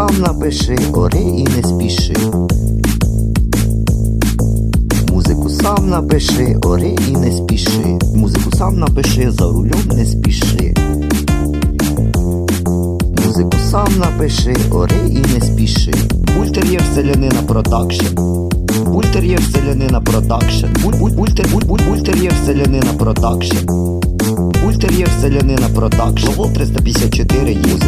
сам напиши, ори і не спіши. Музику сам напиши, ори і не спіши. Музику сам напиши, за рулем не спіши. Музику сам напиши, ори і не спіши. Бультер'єр селянина продакшн. Бультер'єр селянина продакшн. Буль- буль- бультер- буль- буль- Бультер'єр селянина продакшн. Бультер'єр селянина продакшн. Ловол 354 є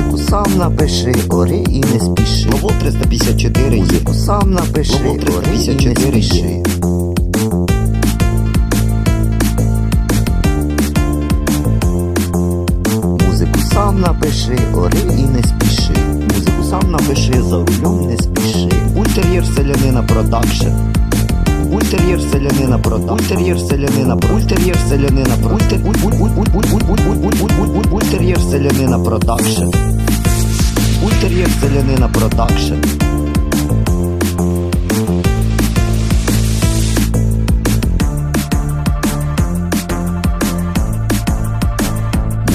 сам напиши, ори і не спіши. Нову 354 є. Сам напиши, Нову 354 ори. Музику сам напиши, ори і не спіши. Музику сам напиши, за рулем не спіши. Ультер'єр селянина продакшн. Ультер'єр селянина продакшн. Ультер'єр селянина продакшн. Ультер'єр селянина продакшн. Ультер'єр селянина продакшн. Бультер'єр селянина продакшн.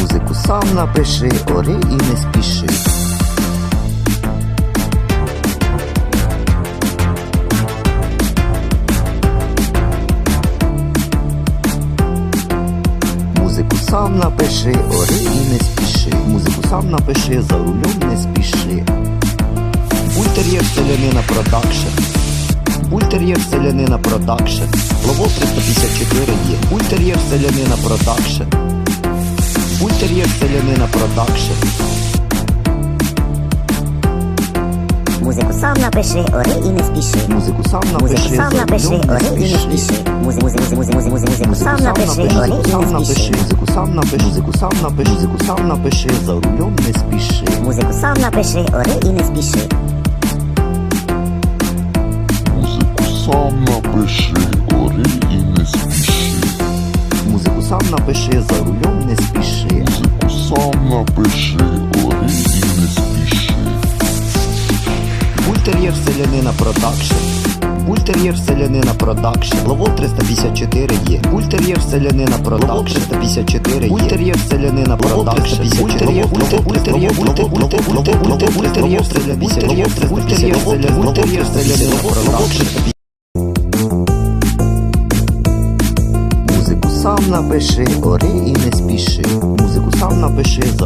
Музику сам напиши, ори і не спіши. Сам напиши, ори і не спіши. Музику сам напиши, за рулем не спіши. Бультер'єр селянина продакшн. Бультер'єр селянина продакшн. Ловол 354 є. Бультер'єр селянина продакшн. Бультер'єр селянина продакшн. Музику сам напиши, ори і не спіши. Музику сам напиши, Музику сам напиши, ори і не спіши. Музи, музи, музи, музи, музи, музи, музику сам напиши, ори і не спіши. музику сам напиши, музику сам напиши, музику сам напиши, за рулем не спіши. Музику сам напиши, ори і не спіши. Музику сам напиши, ори і не спіши. Музику сам напиши, за рулем не спіши. Музику сам напиши, ори і не спіши. Бультер'єр селянина продакшн. Бультер'єр селянина продакшн. Ловол 354 є. Бультер'єр селянина продакшн. 354 є. Бультер'єр селянина продакшн. Бультер'єр, бультер, бультер'єр, бультер, бультер, бультер, бультер, бультер'єр селянина, продакшн. Музику сам напиши, ори і не спіши. Музику сам напиши, за